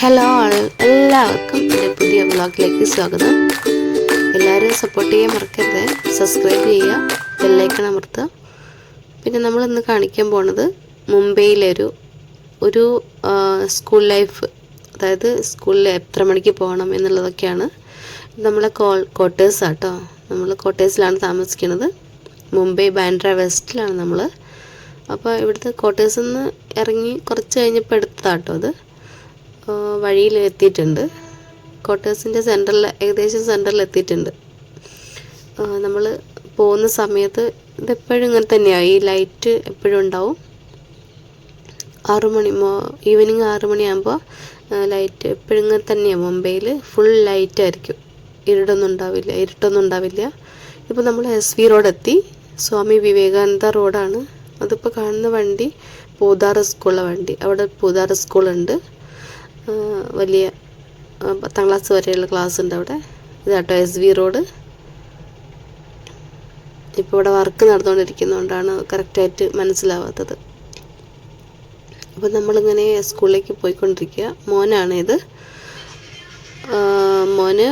Hello എല്ലാവർക്കും എന്റെ പുതിയ വ്ളോഗിലേക്ക് സ്വാഗതം. എല്ലാവരും സപ്പോർട്ട് ചെയ്യാൻ മറക്കരുത്. സബ്സ്ക്രൈബ് ചെയ്യുക ബെല്ലൈക്കൺ അമർത്തുക. പിന്നെ നമ്മൾ ഇന്ന് കാണിക്കാൻ പോണത് മുംബൈയിലെ ഒരു സ്കൂൾ ലൈഫ് അതായത് സ്കൂളിൽ എത്ര മണിക്ക് പോകണം എന്നുള്ളതൊക്കെയാണ് നമ്മളെ കോ ക്വാർട്ടേഴ്സ് ആട്ടോ. നമ്മൾ ക്വാർട്ടേഴ്സിലാണ് താമസിക്കുന്നത് മുംബൈ ബാൻഡ്ര വെസ്റ്റിലാണ് നമ്മൾ അപ്പോൾ ഇവിടുത്തെ ക്വാർട്ടേഴ്സിൽ നിന്ന് ഇറങ്ങി കുറച്ച് കഴിഞ്ഞപ്പോൾ എടുത്തതാട്ടോ അത്. വഴിയിൽ എത്തിയിട്ടുണ്ട്. ക്വാർട്ടേഴ്സിന്റെ സെന്ററിൽ ഏകദേശം സെന്ററിൽ എത്തിയിട്ടുണ്ട്. നമ്മൾ പോകുന്ന സമയത്ത് ഇതെപ്പോഴും ഇങ്ങനെ തന്നെയാണ് ഈ ലൈറ്റ് എപ്പോഴും ഉണ്ടാവും. ആറു മണി മോ ഈവനിങ് ആറു മണിയാകുമ്പോൾ ലൈറ്റ് എപ്പോഴും ഇങ്ങനെ തന്നെയാണ് മുംബൈയിൽ ഫുൾ ലൈറ്റ് ആയിരിക്കും. ഇരുടൊന്നും ഉണ്ടാവില്ല ഇരുട്ടൊന്നും ഉണ്ടാവില്ല. ഇപ്പോൾ നമ്മൾ എസ് വി റോഡ് എത്തി. സ്വാമി വിവേകാനന്ദ റോഡാണ് അതിപ്പോൾ കാണുന്ന വണ്ടി പൂതാറ സ്കൂളിലെ വണ്ടി. അവിടെ പൂതാറ സ്കൂളുണ്ട് വലിയ പത്താം ക്ലാസ് വരെയുള്ള ക്ലാസ് ഉണ്ട് അവിടെ. ഇതാട്ടോ എസ് വി റോഡ് ഇപ്പോൾ ഇവിടെ വർക്ക് നടന്നുകൊണ്ടിരിക്കുന്നതുകൊണ്ടാണ് കറക്റ്റായിട്ട് മനസ്സിലാവാത്തത്. അപ്പോൾ നമ്മളിങ്ങനെ സ്കൂളിലേക്ക് പോയിക്കൊണ്ടിരിക്കുക. മോനാണ് ഇത്. മോന്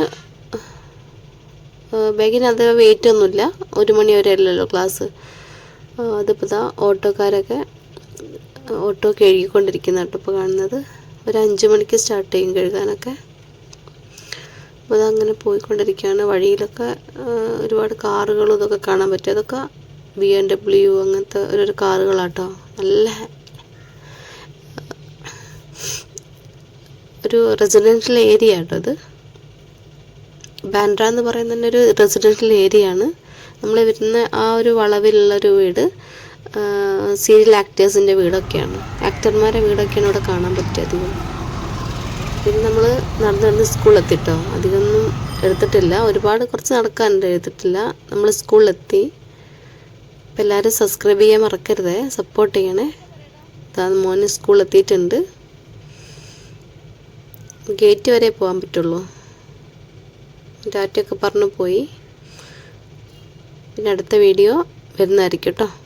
ബാഗിന് അത് വെയിറ്റ് ഒന്നുമില്ല. ഒരു മണി വരെ അല്ലല്ലോ ക്ലാസ് അതിപ്പോൾ ഓട്ടോക്കാരൊക്കെ ഓട്ടോ കഴുകിക്കൊണ്ടിരിക്കുന്ന കേട്ടോ ഇപ്പോൾ കാണുന്നത്. ഒരു അഞ്ച് മണിക്ക് സ്റ്റാർട്ട് ചെയ്യും കഴുകാനൊക്കെ. അപ്പോൾ അതങ്ങനെ പോയിക്കൊണ്ടിരിക്കുകയാണ്. വഴിയിലൊക്കെ ഒരുപാട് കാറുകളും ഇതൊക്കെ കാണാൻ പറ്റും. അതൊക്കെ ബി എം ഡബ്ല്യു അങ്ങനത്തെ ഓരോരോ കാറുകളാട്ടോ. നല്ല ഒരു റെസിഡൻഷ്യൽ ഏരിയ ആട്ടോ അത് ബാൻഡ്ര എന്ന് പറയുന്ന തന്നെ ഒരു റെസിഡൻഷ്യൽ ഏരിയ ആണ്. നമ്മൾ വരുന്ന ആ ഒരു വളവിലുള്ള ഒരു വീട്. സീരിയൽ ആക്ടേഴ്സിന്റെ വീടൊക്കെയാണ്. ആക്ടർമാരെ വീടൊക്കെയാണ് ഇവിടെ കാണാൻ പറ്റുക അധികം. പിന്നെ നമ്മൾ നടന്ന് നടന്ന് സ്കൂളിലെത്തിട്ടോ? അധികമൊന്നും എടുത്തിട്ടില്ല. ഒരുപാട് കുറച്ച് നടക്കാനുണ്ട്. എടുത്തിട്ടില്ല. നമ്മൾ സ്കൂളിലെത്തി. അപ്പം എല്ലാവരും സബ്സ്ക്രൈബ് ചെയ്യാൻ മറക്കരുതേ. സപ്പോർട്ട് ചെയ്യണേ. അതാ മോന് സ്കൂളിലെത്തിയിട്ടുണ്ട്. ഗേറ്റ് വരെ പോകാൻ പറ്റുള്ളൂ. ടാറ്റയൊക്കെ പറഞ്ഞു പോയി. പിന്നെ അടുത്ത വീഡിയോ വരുന്നതായിരിക്കും കേട്ടോ.